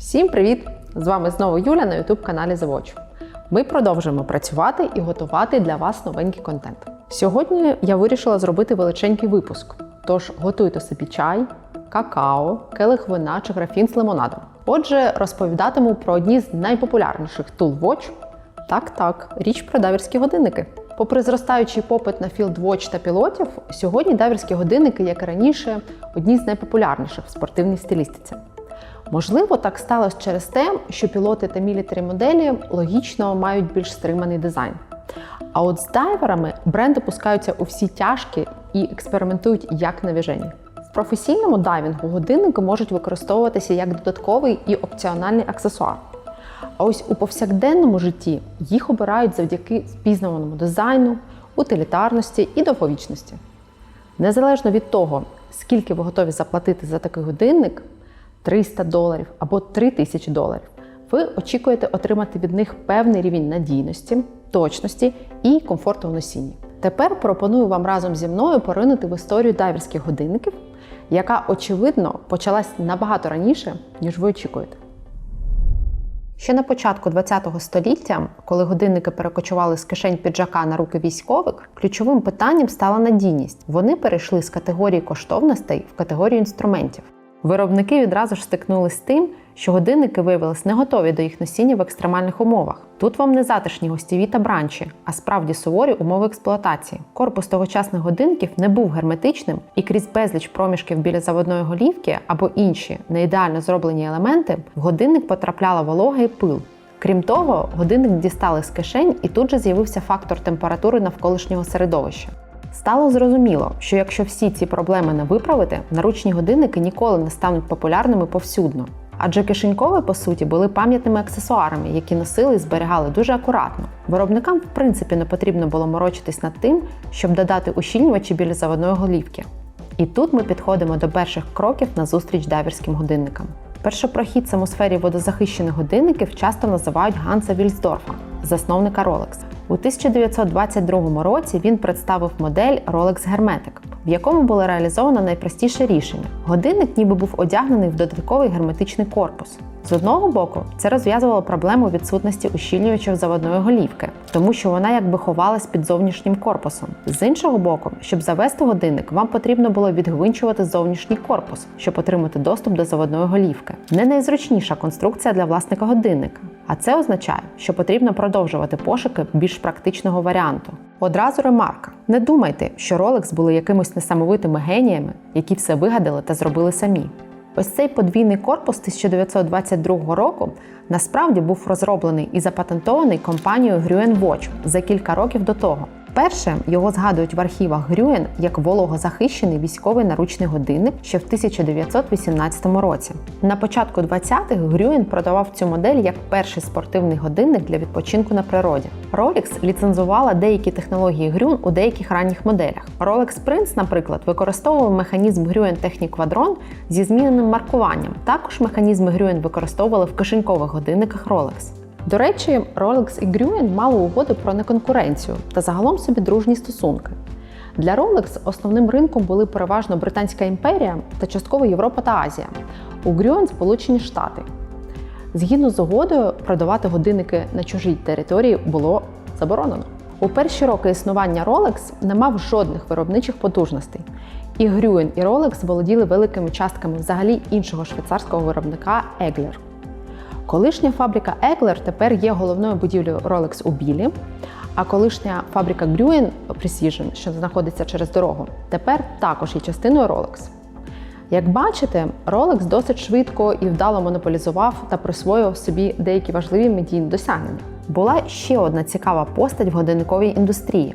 Всім привіт! З вами знову Юля на youtube каналі Завоч. Ми продовжуємо працювати і готувати для вас новенький контент. Сьогодні я вирішила зробити величенький випуск. Тож готуйте собі чай, какао, келих вина чи графін з лимонадом. Отже, розповідатиму про одні з найпопулярніших Tool Watch. Так, так, річ про дайверські годинники. Попри зростаючий попит на Watch та пілотів, сьогодні дайверські годинники, як і раніше, одні з найпопулярніших в спортивній стилістиці. Можливо, так сталося через те, що пілоти та мілітарі моделі логічно мають більш стриманий дизайн. А от з дайверами бренди пускаються у всі тяжкі і експериментують як на віжені. В професійному дайвінгу годинники можуть використовуватися як додатковий і опціональний аксесуар. А ось у повсякденному житті їх обирають завдяки впізнаваному дизайну, утилітарності і довговічності. Незалежно від того, скільки ви готові заплатити за такий годинник 300 доларів або 3000 доларів, ви очікуєте отримати від них певний рівень надійності, точності і комфорту в носінні. Тепер пропоную вам разом зі мною поринути в історію дайверських годинників, яка, очевидно, почалась набагато раніше, ніж ви очікуєте. Ще на початку ХХ століття, коли годинники перекочували з кишень піджака на руки військових, ключовим питанням стала надійність. Вони перейшли з категорії коштовностей в категорію інструментів. Виробники відразу ж стикнулися з тим, що годинники виявилися не готові до їх носіння в екстремальних умовах. Тут вам не затишні гостєві та бранчі, а справді суворі умови експлуатації. Корпус тогочасних годинників не був герметичним, і крізь безліч проміжків біля заводної голівки або інші неідеально зроблені елементи в годинник потрапляла волога і пил. Крім того, годинник дістали з кишень, і тут же з'явився фактор температури навколишнього середовища. Стало зрозуміло, що якщо всі ці проблеми не виправити, наручні годинники ніколи не стануть популярними повсюдно. Адже кишенькові, по суті, були пам'ятними аксесуарами, які носили і зберігали дуже акуратно. Виробникам, в принципі, не потрібно було морочитись над тим, щоб додати ущільнювачі біля заводної голівки. І тут ми підходимо до перших кроків на зустріч дайверським годинникам. Першопрохідцем у сфері водозахищених годинників часто називають Ганса Вільсдорфа, засновника Rolex. У 1922 році він представив модель Rolex Hermetic, в якому було реалізовано найпростіше рішення. Годинник ніби був одягнений в додатковий герметичний корпус. З одного боку, це розв'язувало проблему відсутності ущільнювачів заводної голівки, тому що вона якби ховалась під зовнішнім корпусом. З іншого боку, щоб завести годинник, вам потрібно було відгвинчувати зовнішній корпус, щоб отримати доступ до заводної голівки. Не найзручніша конструкція для власника годинника. А це означає, що потрібно продовжувати пошуки більш практичного варіанту. Одразу ремарка: не думайте, що Rolex були якимось несамовитими геніями, які все вигадали та зробили самі. Ось цей подвійний корпус 1922 року насправді був розроблений і запатентований компанією Gruen Watch за кілька років до того. Перше його згадують в архівах Грюен як вологозахищений військовий наручний годинник ще в 1918 році. На початку 20-х Грюен продавав цю модель як перший спортивний годинник для відпочинку на природі. Rolex ліцензувала деякі технології Грюн у деяких ранніх моделях. Rolex Prince, наприклад, використовував механізм Technic Quadron зі зміненим маркуванням. Також механізми Gruen використовували в кишенькових годинниках Rolex. До речі, Rolex і Gruen мали угоду про неконкуренцію та загалом собі дружні стосунки. Для Rolex основним ринком були переважно Британська імперія та частково Європа та Азія. У Gruen – Сполучені Штати. Згідно з угодою, продавати годинники на чужій території було заборонено. У перші роки існування Rolex не мав жодних виробничих потужностей. І Gruen, і Rolex володіли великими частками взагалі іншого швейцарського виробника Egler. Колишня фабрика Еклер тепер є головною будівлею Rolex у Білі, а колишня фабрика Gruen Precision, що знаходиться через дорогу, тепер також є частиною Rolex. Як бачите, Rolex досить швидко і вдало монополізував та присвоїв собі деякі важливі медійні досягнення. Була ще одна цікава постать в годинниковій індустрії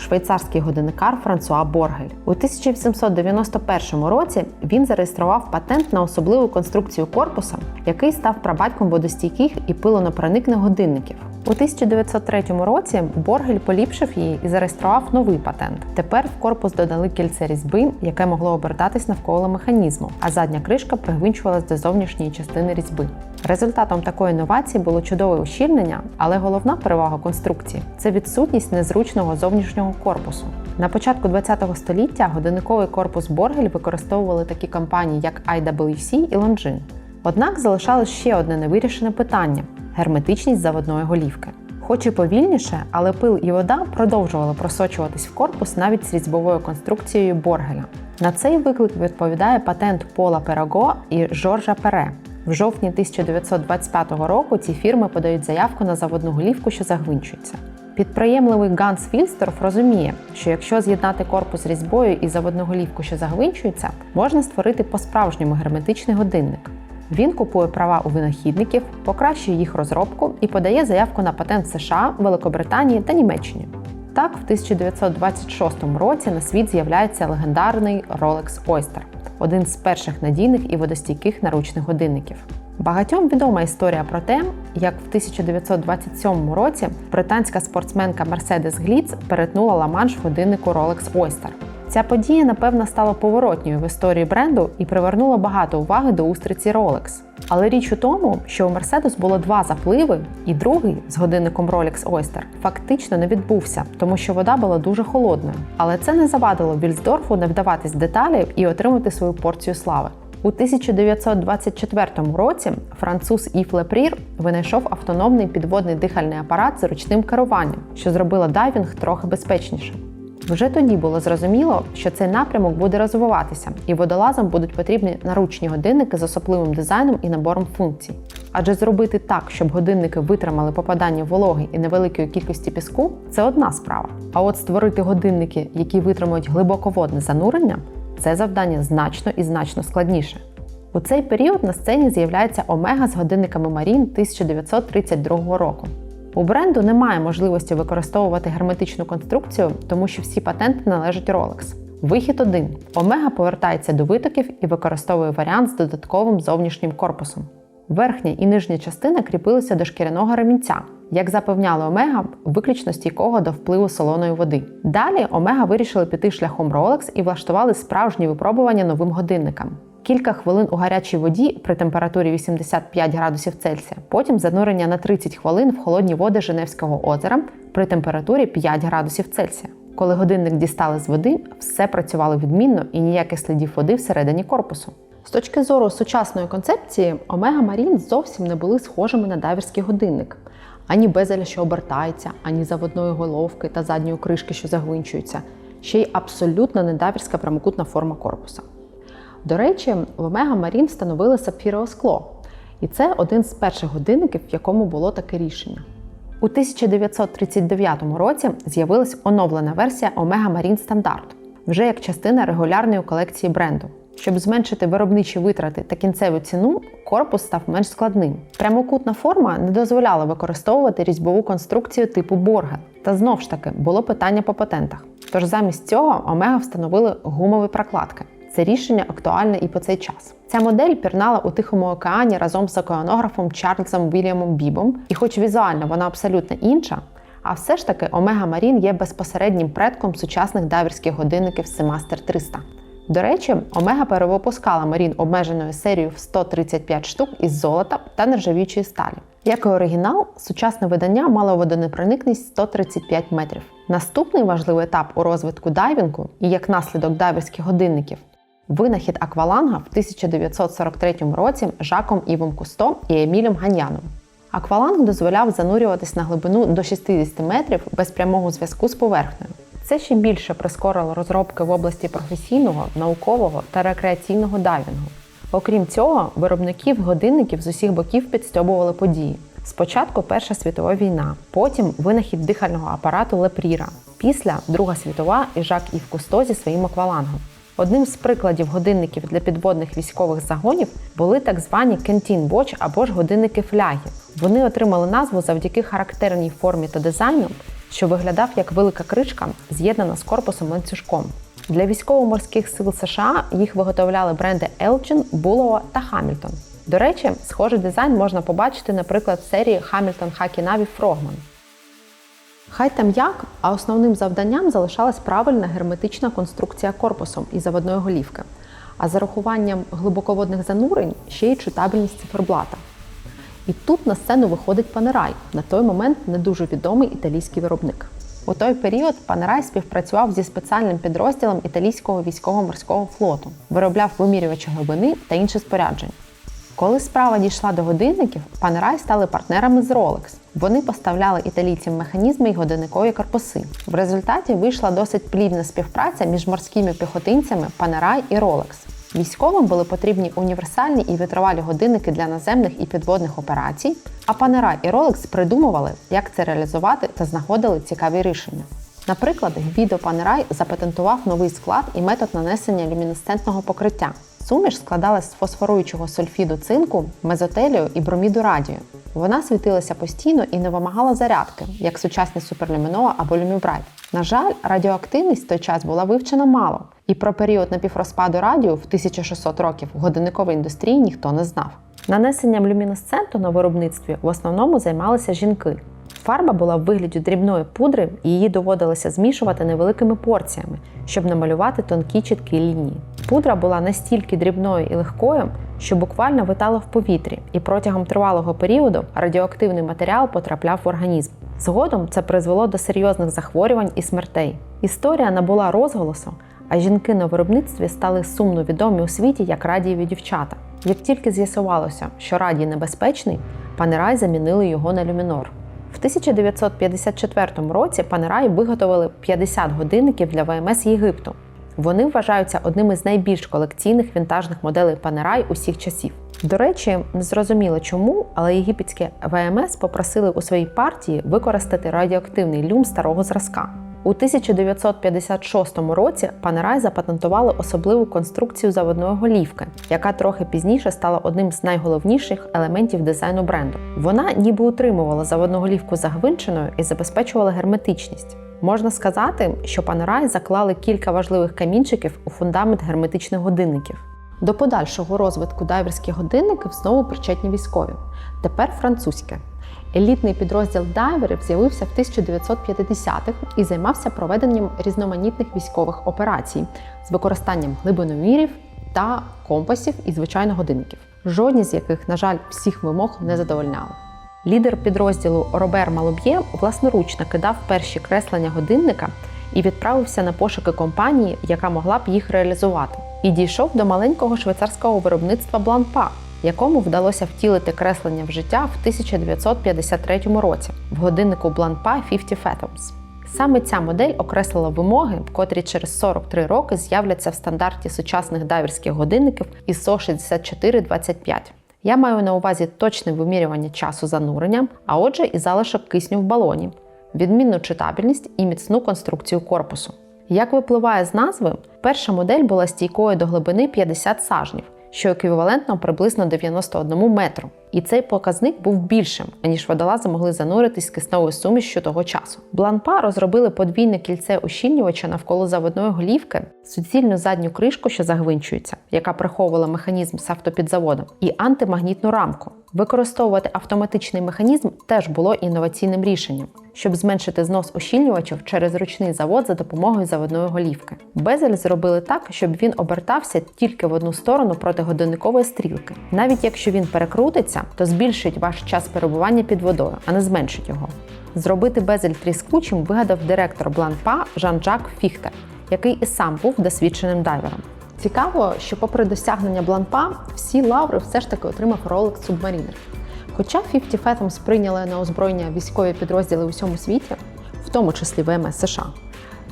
швейцарський годинникар Франсуа Боргель. У 1791 році він зареєстрував патент на особливу конструкцію корпуса, який став прабатьком водостійких і пилонопроникних годинників. У 1903 році Боргель поліпшив її і зареєстрував новий патент. Тепер в корпус додали кільце різьби, яке могло обертатись навколо механізму, а задня кришка пригвинчувалась до зовнішньої частини різьби. Результатом такої інновації було чудове ущільнення, але головна перевага конструкції це відсутність незручного зовнішнього корпусу. На початку ХХ століття годинниковий корпус Боргель використовували такі компанії, як IWC і Longines. Однак залишалось ще одне невирішене питання герметичність заводної голівки. Хоч і повільніше, але пил і вода продовжували просочуватись в корпус навіть з різьбовою конструкцією Боргеля. На цей виклик відповідає патент Пола Пераго і Жоржа Пере. В жовтні 1925 року ці фірми подають заявку на заводну голівку, що загвинчується. Підприємливий Ганс Вільсторф розуміє, що якщо з'єднати корпус різьбою і заводну голівку, що загвинчується, можна створити по-справжньому герметичний годинник. Він купує права у винахідників, покращує їх розробку і подає заявку на патент США, Великобританії та Німеччині. Так, в 1926 році на світ з'являється легендарний Rolex Oyster – один з перших надійних і водостійких наручних годинників. Багатьом відома історія про те, як в 1927 році британська спортсменка Мерседес Гліц перетнула Ла-Манш годиннику Rolex Oyster. Ця подія, напевно, стала поворотньою в історії бренду і привернула багато уваги до устриці Rolex. Але річ у тому, що у Mercedes було два запливи, і другий з годинником Rolex Oyster фактично не відбувся, тому що вода була дуже холодною. Але це не завадило Вільсдорфу не вдаватись в деталі і отримати свою порцію слави. У 1924 році француз Іф Лепрір винайшов автономний підводний дихальний апарат з ручним керуванням, що зробило дайвінг трохи безпечнішим. Вже тоді було зрозуміло, що цей напрямок буде розвиватися, і водолазам будуть потрібні наручні годинники з особливим дизайном і набором функцій. Адже зробити так, щоб годинники витримали попадання вологи і невеликої кількості піску це одна справа. А от створити годинники, які витримують глибоководне занурення, це завдання значно і значно складніше. У цей період на сцені з'являється Омега з годинниками Марін 1932 року. У бренду немає можливості використовувати герметичну конструкцію, тому що всі патенти належать Rolex. Вихід один: Омега повертається до витоків і використовує варіант з додатковим зовнішнім корпусом. Верхня і нижня частина кріпилися до шкіряного ремінця, як запевняли Омега, виключно стійкого до впливу солоної води. Далі Омега вирішили піти шляхом Rolex і влаштували справжні випробування новим годинникам. Кілька хвилин у гарячій воді при температурі 85 градусів Цельсія, потім занурення на 30 хвилин в холодні води Женевського озера при температурі 5 градусів Цельсія. Коли годинник дістали з води, все працювало відмінно і ніяких слідів води всередині корпусу. З точки зору сучасної концепції, Омега Марін зовсім не були схожими на дайверський годинник. Ані безеля, що обертається, ані заводної головки та задньої кришки, що загвинчуються, ще й абсолютно не дайверська прямокутна форма корпуса. До речі, в Омега Марін встановили сапфірове скло, і це один з перших годинників, в якому було таке рішення. У 1939 році з'явилась оновлена версія Омега Марін Стандарт, вже як частина регулярної колекції бренду. Щоб зменшити виробничі витрати та кінцеву ціну, корпус став менш складним. Прямокутна форма не дозволяла використовувати різьбову конструкцію типу Боргел. Та знов ж таки було питання по патентах. Тож замість цього Омега встановили гумові прокладки. Це рішення актуальне і по цей час. Ця модель пірнала у Тихому океані разом з океанографом Чарльзом Вільямом Бібом, і хоч візуально вона абсолютно інша, а все ж таки Омега Марін є безпосереднім предком сучасних дайверських годинників Seamaster 300. До речі, Омега перевипускала Марін обмеженою серією в 135 штук із золота та нержавіючої сталі. Як і оригінал, сучасне видання мало водонепроникність 135 метрів. Наступний важливий етап у розвитку дайвінгу і як наслідок дайверських годинників винахід акваланга в 1943 році Жаком Івом Кусто і Емілем Ганьяном. Акваланг дозволяв занурюватись на глибину до 60 метрів без прямого зв'язку з поверхнею. Це ще більше прискорило розробки в області професійного, наукового та рекреаційного дайвінгу. Окрім цього, виробників годинників з усіх боків підстьобували події. Спочатку Перша світова війна, потім винахід дихального апарату Лепріра, після Друга світова і Жак Ів Кусто зі своїм аквалангом. Одним з прикладів годинників для підводних військових загонів були так звані Кентін Watch або ж годинники фляги. Вони отримали назву завдяки характерній формі та дизайну, що виглядав як велика кришка, з'єднана з корпусом ланцюжком. Для військово-морських сил США їх виготовляли бренди Elgin, Bulova та Hamilton. До речі, схожий дизайн можна побачити, наприклад, в серії Hamilton Haki Navi Frogman. Хай там як, а основним завданням залишалась правильна герметична конструкція корпусом і заводної голівки, а за рахуванням глибоководних занурень ще й читабельність циферблата. І тут на сцену виходить Панерай, на той момент не дуже відомий італійський виробник. У той період Панерай співпрацював зі спеціальним підрозділом італійського військово-морського флоту, виробляв вимірювачі глибини та інше спорядження. Коли справа дійшла до годинників, Panerai стали партнерами з Rolex. Вони поставляли італійцям механізми і годинникові корпуси. В результаті вийшла досить плідна співпраця між морськими піхотинцями Panerai і Rolex. Військовим були потрібні універсальні і витривалі годинники для наземних і підводних операцій, а Panerai і Rolex придумували, як це реалізувати та знаходили цікаві рішення. Наприклад, Гвідо Panerai запатентував новий склад і метод нанесення люмінесцентного покриття. Суміш складалась з фосфоруючого сульфіду цинку, мезотелію і броміду радію. Вона світилася постійно і не вимагала зарядки, як сучасні суперлюмінова або люмібрайт. На жаль, радіоактивність в той час була вивчена мало, і про період напіврозпаду радіо в 1600 років в годинниковій індустрії ніхто не знав. Нанесенням люмінесценту на виробництві в основному займалися жінки. Фарба була в вигляді дрібної пудри, і її доводилося змішувати невеликими порціями, щоб намалювати тонкі чіткі лінії. Пудра була настільки дрібною і легкою, що буквально витала в повітрі, і протягом тривалого періоду радіоактивний матеріал потрапляв в організм. Згодом це призвело до серйозних захворювань і смертей. Історія набула розголосу, а жінки на виробництві стали сумно відомі у світі як радієві дівчата. Як тільки з'ясувалося, що радій небезпечний, Панерай замінили його на люмінор. В 1954 році Панерай виготовили 50 годинників для ВМС Єгипту. Вони вважаються одним із найбільш колекційних вінтажних моделей Панерай усіх часів. До речі, зрозуміло чому, але єгипетське ВМС попросили у своїй партії використати радіоактивний люм старого зразка. У 1956 році Панерай запатентували особливу конструкцію заводної голівки, яка трохи пізніше стала одним з найголовніших елементів дизайну бренду. Вона ніби утримувала заводну голівку загвинченою і забезпечувала герметичність. Можна сказати, що Панерай заклали кілька важливих камінчиків у фундамент герметичних годинників. До подальшого розвитку дайверських годинників знову причетні військові. Тепер французьке. Елітний підрозділ дайверів з'явився в 1950-х і займався проведенням різноманітних військових операцій з використанням глибиномірів та компасів і звичайно годинників, жодні з яких, на жаль, всіх вимог не задовольняли. Лідер підрозділу Робер Малуб'є власноруч накидав перші креслення годинника і відправився на пошуки компанії, яка могла б їх реалізувати. І дійшов до маленького швейцарського виробництва Бланпа, якому вдалося втілити креслення в життя в 1953 році в годиннику Бланпа 50 Fathoms. Саме ця модель окреслила вимоги, котрі через 43 роки з'являться в стандарті сучасних дайверських годинників ISO 6425. Я маю на увазі точне вимірювання часу занурення, а отже, і залишок кисню в балоні, відмінну читабельність і міцну конструкцію корпусу. Як випливає з назви, перша модель була стійкою до глибини 50 сажнів, що еквівалентно приблизно 91 метру. І цей показник був більшим, аніж водолази могли зануритись з кисневою сумішю того часу. Бланпа розробили подвійне кільце ущільнювача навколо заводної голівки, суцільну задню кришку, що загвинчується, яка приховувала механізм з автопідзаводом, і антимагнітну рамку. Використовувати автоматичний механізм теж було інноваційним рішенням, щоб зменшити знос ущільнювачів через ручний завод за допомогою заводної голівки. Безель зробили так, щоб він обертався тільки в одну сторону проти годинникової стрілки. Навіть якщо він перекрутиться, то збільшить ваш час перебування під водою, а не зменшить його. Зробити безель тріскучим вигадав директор Бланпа Жан-Жак Фіхтер, який і сам був досвідченим дайвером. Цікаво, що, попри досягнення Бланпа, всі лаври все ж таки отримав Rolex Submariner. Хоча 50 Fathoms прийняли на озброєння військові підрозділи у всьому світі, в тому числі ВМС США,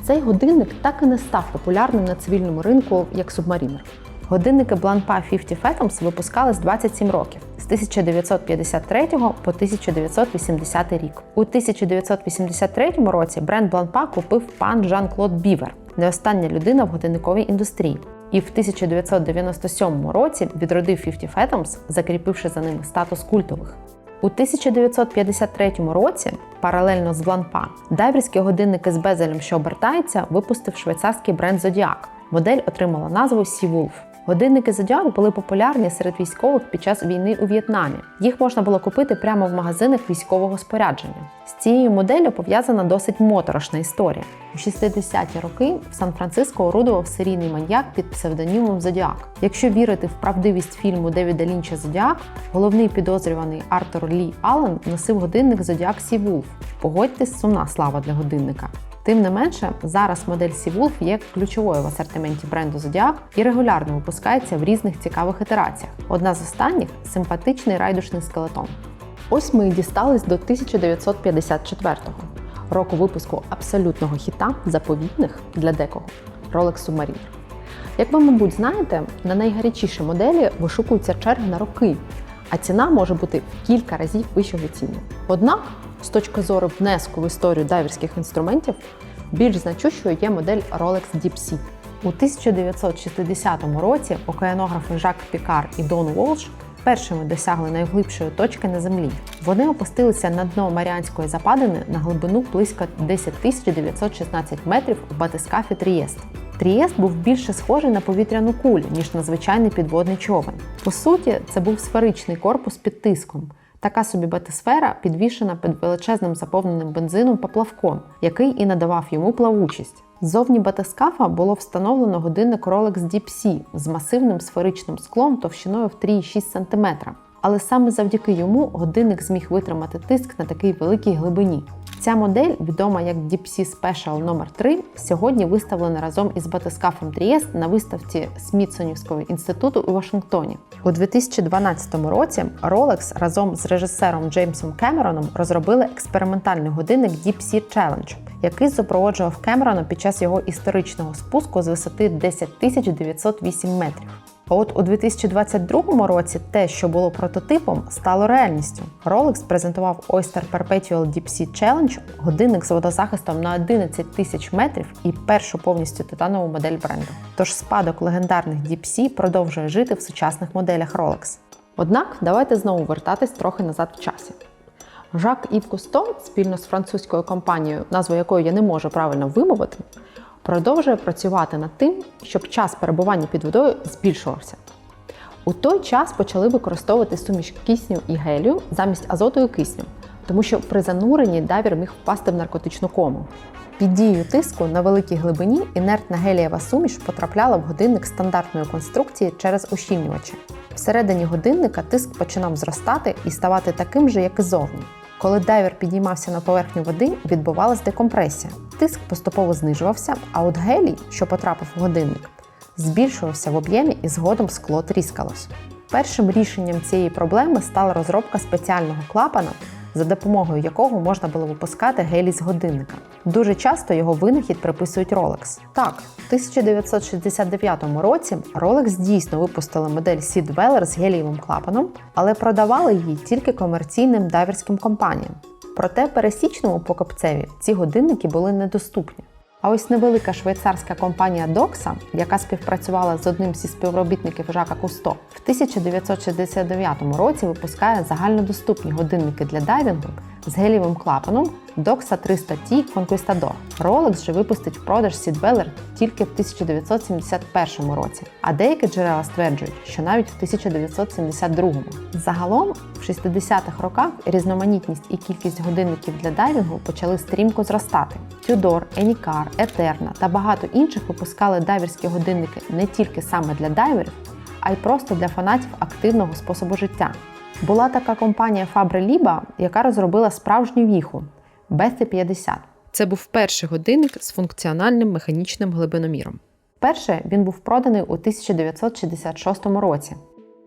цей годинник так і не став популярним на цивільному ринку як Submariner. Годинники Бланпа 50 Fathoms випускали з 27 років з 1953 по 1980 рік. У 1983 році бренд Бланпа купив пан Жан-Клод Бівер, не остання людина в годинниковій індустрії. І в 1997 році відродив 50 Fathoms, закріпивши за ними статус культових. У 1953 році, паралельно з Бланпа, дайверські годинники з безелем, що обертається, випустив швейцарський бренд Zodiac. Модель отримала назву Sea Wolf. Годинники Zodiac були популярні серед військових під час війни у В'єтнамі. Їх можна було купити прямо в магазинах військового спорядження. З цією моделлю пов'язана досить моторошна історія. У 60-ті роки в Сан-Франциско орудував серійний маньяк під псевдонімом Зодіак. Якщо вірити в правдивість фільму Девіда Лінча Зодіак, головний підозрюваний Артур Лі Аллен носив годинник Зодіак Сі Вулф. Погодьтесь, сумна слава для годинника. Тим не менше, зараз модель Seawolf є ключовою в асортименті бренду Zodiac і регулярно випускається в різних цікавих ітераціях. Одна з останніх симпатичний райдушний скелетон. Ось ми і дістались до 1954-го, року випуску абсолютного хіта заповітних для декого Rolex Submariner. Як ви, мабуть, знаєте, на найгарячіші моделі вишукуються черги на роки, а ціна може бути в кілька разів вищого ціння. Однак, з точки зору внеску в історію дайверських інструментів, більш значущою є модель Rolex Deep Sea. У 1960 році океанографи Жак Пікар і Дон Волш першими досягли найглибшої точки на землі. Вони опустилися на дно Маріанської западини на глибину близько 10 916 метрів у батискафі Трієст. Трієст був більше схожий на повітряну кулю, ніж на звичайний підводний човен. По суті, це був сферичний корпус під тиском. Така собі батисфера підвішена під величезним заповненим бензином поплавком, який і надавав йому плавучість. Ззовні батискафа було встановлено годинник Rolex Deep Sea з масивним сферичним склом товщиною в 3,6 см. Але саме завдяки йому годинник зміг витримати тиск на такій великій глибині. Ця модель, відома як Sea Special номер 3 сьогодні виставлена разом із батискафом Трієст на виставці Смітсонівського інституту у Вашингтоні. У 2012 році Rolex разом з режисером Джеймсом Кемероном розробили експериментальний годинник Sea Challenge, який супроводжував Кемерона під час його історичного спуску з висоти 10 908 метрів. А от у 2022 році те, що було прототипом, стало реальністю. Rolex презентував Oyster Perpetual Deep Sea Challenge, годинник з водозахистом на 11 тисяч метрів і першу повністю титанову модель бренду. Тож спадок легендарних Deep Sea продовжує жити в сучасних моделях Rolex. Однак давайте знову вертатись трохи назад в часі. Жак Ів Кусто спільно з французькою компанією, назву якої я не можу правильно вимовити, продовжує працювати над тим, щоб час перебування під водою збільшувався. У той час почали використовувати суміш кисню і гелію замість азоту і кисню, тому що при зануренні дайвер міг впасти в наркотичну кому. Під дією тиску на великій глибині інертна гелієва суміш потрапляла в годинник стандартної конструкції через ущільнювачі. Всередині годинника тиск починав зростати і ставати таким же, як і зовні. Коли дайвер підіймався на поверхню води, відбувалась декомпресія. Тиск поступово знижувався, а от гелій, що потрапив у годинник, збільшувався в об'ємі і згодом скло тріскалось. Першим рішенням цієї проблеми стала розробка спеціального клапана, за допомогою якого можна було випускати гелій з годинника. Дуже часто його винахід приписують Rolex. Так, в 1969 році Rolex дійсно випустили модель Sea Dweller з гелієвим клапаном, але продавали її тільки комерційним дайверським компаніям. Проте пересічному покупцеві ці годинники були недоступні. А ось невелика швейцарська компанія Doxa, яка співпрацювала з одним зі співробітників Жака Кусто, в 1969 році випускає загальнодоступні годинники для дайвінгу з гелієвим клапаном Doxa 300T Conquistador. Rolex же випустить в продаж Seedweller тільки в 1971 році, а деякі джерела стверджують, що навіть в 1972. Загалом, в 60-х роках різноманітність і кількість годинників для дайвінгу почали стрімко зростати. Tudor, Enicar, Eterna та багато інших випускали дайверські годинники не тільки саме для дайверів, а й просто для фанатів активного способу життя. Була така компанія Фабри Ліба, яка розробила справжню віху Bethe 50. Це був перший годинник з функціональним механічним глибиноміром. Перше він був проданий у 1966 році.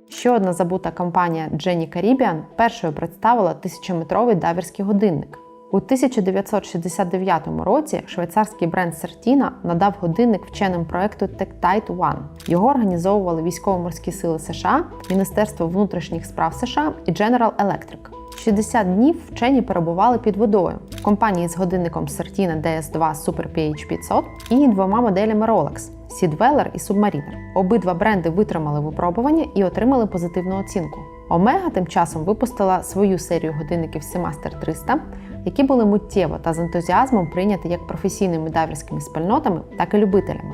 Ще одна забута компанія Jenny Caribbean першою представила тисячометровий даверський годинник. У 1969 році швейцарський бренд Certina надав годинник вченим проекту TechTight One. Його організовували військово-морські сили США, Міністерство внутрішніх справ США і General Electric. 60 днів вчені перебували під водою в компанії з годинником Certina DS2 Super PH 500 і двома моделями Rolex Dweller і Submariner. Обидва бренди витримали випробування і отримали позитивну оцінку. Омега тим часом випустила свою серію годинників Seamaster 300, які були миттєво та з ентузіазмом прийняті як професійними дайверськими спільнотами, так і любителями.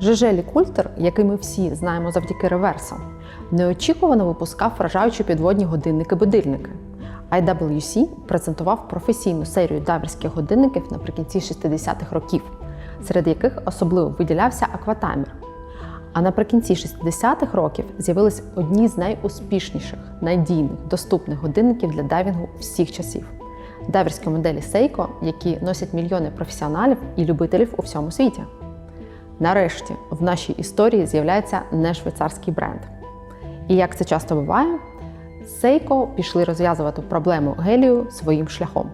Жежелі Культер, який ми всі знаємо завдяки реверсу, неочікувано випускав вражаючі підводні годинники-будильники. IWC презентував професійну серію дайверських годинників наприкінці 60-х років, серед яких особливо виділявся акватаймер. А наприкінці 60-х років з'явились одні з найуспішніших, надійних, доступних годинників для дайвінгу всіх часів. Дайверські моделі Seiko, які носять мільйони професіоналів і любителів у всьому світі. Нарешті в нашій історії з'являється не швейцарський бренд. І як це часто буває, Seiko пішли розв'язувати проблему гелію своїм шляхом.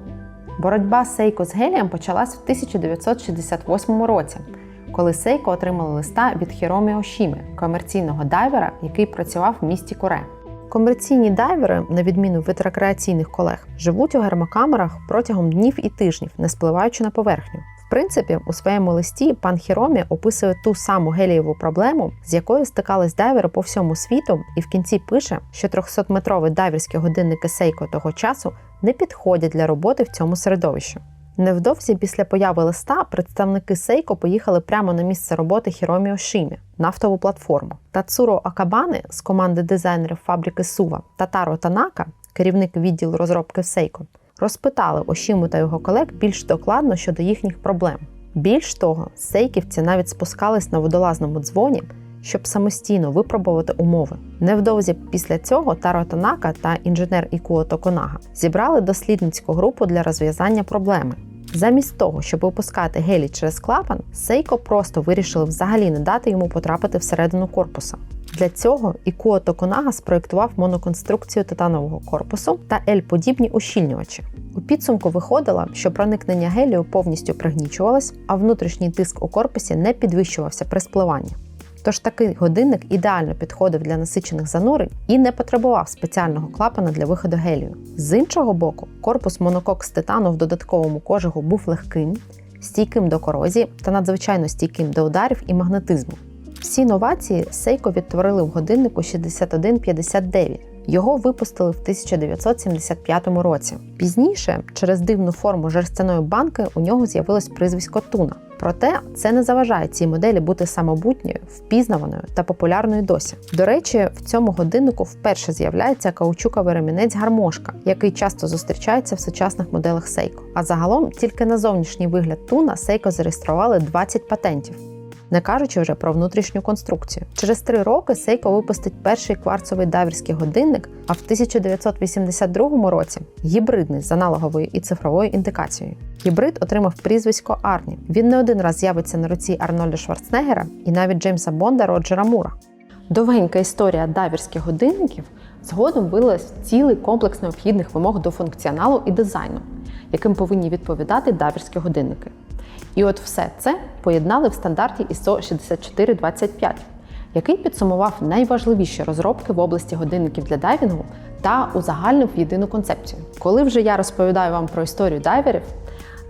Боротьба Seiko з гелієм почалась в 1968 році, коли Seiko отримали листа від Хіромі Ошіми, комерційного дайвера, який працював в місті Коре. Комерційні дайвери, на відміну від рекреаційних колег, живуть у гермокамерах протягом днів і тижнів, не спливаючи на поверхню. В принципі, у своєму листі пан Хіромі описує ту саму гелієву проблему, з якою стикались дайвери по всьому світу, і в кінці пише, що 300-метрові дайверські годинники Seiko того часу не підходять для роботи в цьому середовищі. Невдовзі після появи листа представники Seiko поїхали прямо на місце роботи Хіромі Ошимі нафтову платформу. Тацуро Акабани з команди дизайнерів фабрики Сува та Таро Танака, керівник відділу розробки Seiko, розпитали Ошіму та його колег більш докладно щодо їхніх проблем. Більш того, сейківці навіть спускались на водолазному дзвоні, щоб самостійно випробувати умови. Невдовзі після цього Таро Танака та інженер Ікуо Токонага зібрали дослідницьку групу для розв'язання проблеми. Замість того, щоб випускати гелій через клапан, Сейко просто вирішили взагалі не дати йому потрапити всередину корпуса. Для цього Ікуо Токонага спроєктував моноконструкцію титанового корпусу та L-подібні ущільнювачі. У підсумку виходило, що проникнення гелію повністю пригнічувалось, а внутрішній тиск у корпусі не підвищувався при спливанні. Тож такий годинник ідеально підходив для насичених занурень і не потребував спеціального клапана для виходу гелію. З іншого боку, корпус монокок з титану в додатковому кожуху був легким, стійким до корозії та надзвичайно стійким до ударів і магнетизму. Всі новації Seiko відтворили в годиннику 6159. Його випустили в 1975 році. Пізніше, через дивну форму жерстяної банки, у нього з'явилось прізвисько Туна. Проте це не заважає цій моделі бути самобутньою, впізнаваною та популярною досі. До речі, в цьому годиннику вперше з'являється каучуковий ремінець гармошка, який часто зустрічається в сучасних моделях Seiko. А загалом тільки на зовнішній вигляд туна Seiko зареєстрували 20 патентів. Не кажучи вже про внутрішню конструкцію. Через три роки Seiko випустить перший кварцовий дайверський годинник, а в 1982 році гібридний з аналоговою і цифровою індикацією. Гібрид отримав прізвисько Арні. Він не один раз з'явиться на руці Арнольда Шварценеггера і навіть Джеймса Бонда Роджера Мура. Довгенька історія дайверських годинників згодом вилилась в цілий комплекс необхідних вимог до функціоналу і дизайну, яким повинні відповідати дайверські годинники. І от все це поєднали в стандарті ISO 6425, який підсумував найважливіші розробки в області годинників для дайвінгу та узагальнив єдину концепцію. Коли вже я розповідаю вам про історію дайверів,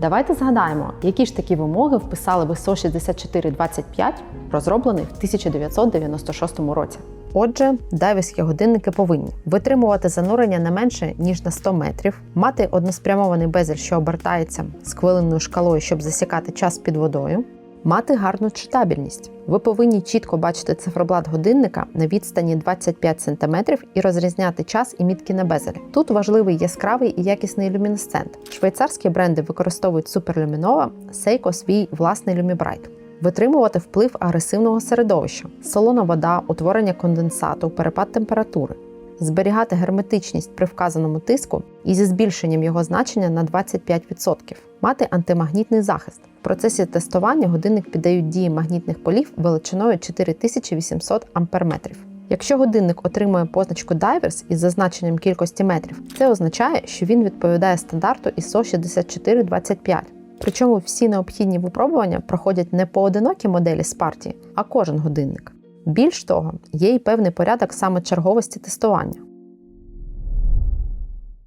давайте згадаємо, які ж такі вимоги вписали в ISO 6425, розроблений в 1996 році. Отже, дайверські годинники повинні витримувати занурення не менше ніж на 100 метрів, мати односпрямований безель, що обертається з хвилинною шкалою, щоб засікати час під водою, мати гарну читабельність. Ви повинні чітко бачити циферблат годинника на відстані 25 см і розрізняти час і мітки на безелі. Тут важливий яскравий і якісний люмінесцент. Швейцарські бренди використовують суперлюмінова, Seiko свій власний люмібрайт витримувати вплив агресивного середовища, солона вода, утворення конденсату, перепад температури, зберігати герметичність при вказаному тиску і зі збільшенням його значення на 25%, мати антимагнітний захист. В процесі тестування годинник піддають дії магнітних полів величиною 4800 амперметрів. Якщо годинник отримує позначку Divers із зазначенням кількості метрів, це означає, що він відповідає стандарту ISO 6425. Причому всі необхідні випробування проходять не поодинокі моделі з партії, а кожен годинник. Більш того, є й певний порядок саме черговості тестування.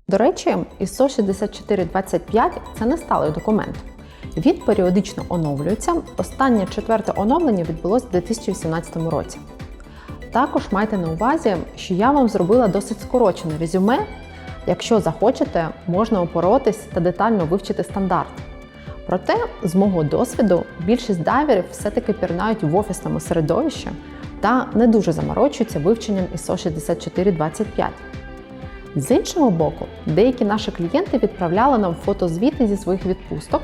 До речі, ISO 6425 це не сталий документ. Він періодично оновлюється. Останнє четверте оновлення відбулося в 2018 році. Також майте на увазі, що я вам зробила досить скорочене резюме. Якщо захочете, можна опоротись та детально вивчити стандарт. Проте, з мого досвіду, більшість дайверів все-таки пірнають в офісному середовищі та не дуже заморочуються вивченням ISO 6425. З іншого боку, деякі наші клієнти відправляли нам фотозвіти зі своїх відпусток,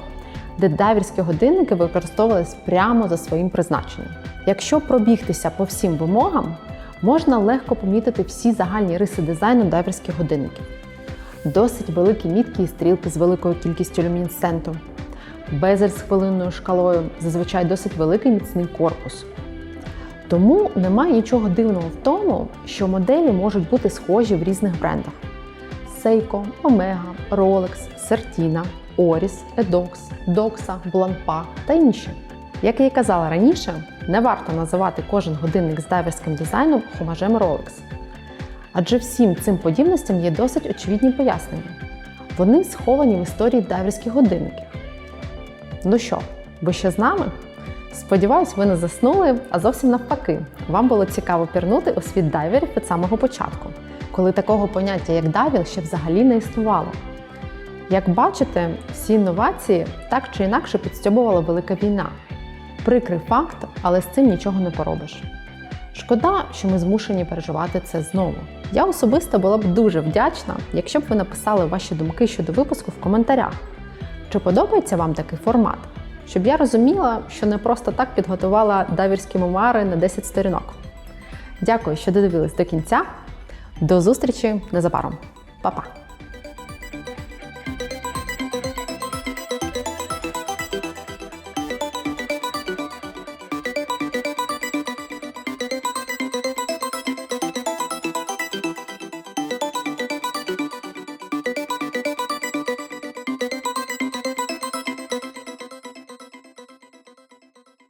де дайверські годинники використовувались прямо за своїм призначенням. Якщо пробігтися по всім вимогам, можна легко помітити всі загальні риси дизайну дайверських годинників. досить великі мітки і стрілки з великою кількістю люмінесценту, безель з хвилинною шкалою, зазвичай досить великий міцний корпус. Тому немає нічого дивного в тому, що моделі можуть бути схожі в різних брендах: Seiko, Omega, Rolex, Certina, Oris, Edox, Doxa, Blancpain та інші. Як я і казала раніше, не варто називати кожен годинник з дайверським дизайном хомажем Rolex. Адже всім цим подібностям є досить очевидні пояснення. Вони сховані в історії дайверських годинників. Ну що, ви ще з нами? Сподіваюсь, ви не заснули, а зовсім навпаки. Вам було цікаво пірнути у світ дайверів від самого початку, коли такого поняття, як дайвінг, ще взагалі не існувало. Як бачите, всі інновації так чи інакше підстьобувала велика війна. Прикрий факт, але з цим нічого не поробиш. Шкода, що ми змушені переживати це знову. Я особисто була б дуже вдячна, якщо б ви написали ваші думки щодо випуску в коментарях. Чи подобається вам такий формат? Щоб я розуміла, що не просто так підготувала давірські мемуари на 10 сторінок. Дякую, що додивились до кінця. До зустрічі незабаром. Па-па!